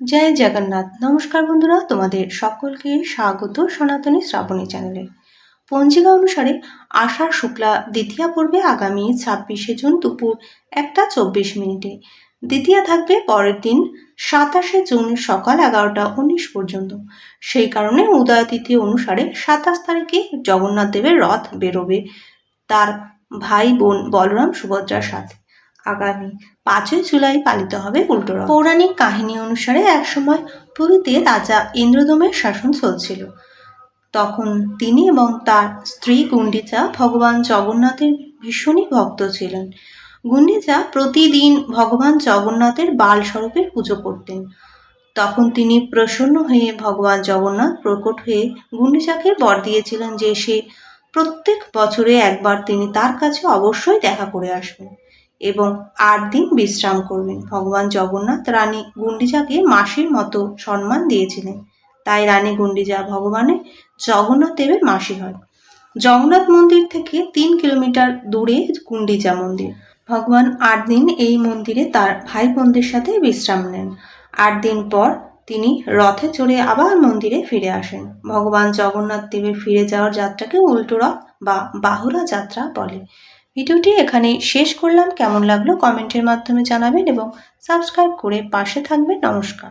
জয় জগন্নাথ। নমস্কার বন্ধুরা, তোমাদের সকলকে স্বাগত সনাতনী শ্রাবণী চ্যানেলে। পঞ্জিকা অনুসারে আষাঢ় শুক্লা দ্বিতীয়া পড়বে আগামী ছাব্বিশে জুন দুপুর একটা চব্বিশ মিনিটে। দ্বিতীয়া থাকবে পরের দিন সাতাশে জুন সকাল এগারোটা উনিশ পর্যন্ত। সেই কারণে উদয় তিথি অনুসারে সাতাশ তারিখে জগন্নাথ দেবের রথ বেরোবে। তার ভাই বোন বলরাম সুভদ্রার সাথে। আগামী পাঁচই জুলাই পালিত হবে উল্টো পৌরাণিক কাহিনী অনুসারে একসময় পুরীতে রাজা ইন্দ্রদমের শাসন চলছিল। তখন তিনি এবং তার স্ত্রী গুন্ডিচা ভগবান জগন্নাথের ভীষণই ভক্ত ছিলেন। গুন্ডিচা প্রতিদিন ভগবান জগন্নাথের বাল স্বরূপের পুজো করতেন। তখন তিনি প্রসন্ন হয়ে ভগবান জগন্নাথ প্রকট হয়ে গুন্ডিচাকে বর দিয়েছিলেন যে সে প্রত্যেক বছরে একবার তিনি তার কাছে অবশ্যই দেখা করে আসবেন। এবং আট দিন বিশ্রাম করবেন। ভগবান জগন্নাথ রানী গুন্ডিজাকে মাসির মতো সম্মান দিয়েছিলেন। তাই রানী গুন্ডিজা ভগবানের জগন্নাথ দেবের মাসি হয়। জগন্নাথ মন্দির থেকে তিন কিলোমিটার দূরে গুন্ডিজা মন্দির। ভগবান আট দিন এই মন্দিরে তার ভাই বোনদের সাথে বিশ্রাম নেন। আট দিন পর তিনি রথে চড়ে আবার মন্দিরে ফিরে আসেন। ভগবান জগন্নাথ দেবের ফিরে যাওয়ার যাত্রাকে উল্টো রথ বা বাহুরা যাত্রা বলে। ভিডিওটি এখানেই শেষ করলাম। কেমন লাগল কমেন্টের মাধ্যমে জানাবেন এবং সাবস্ক্রাইব করে পাশে থাকবেন। নমস্কার।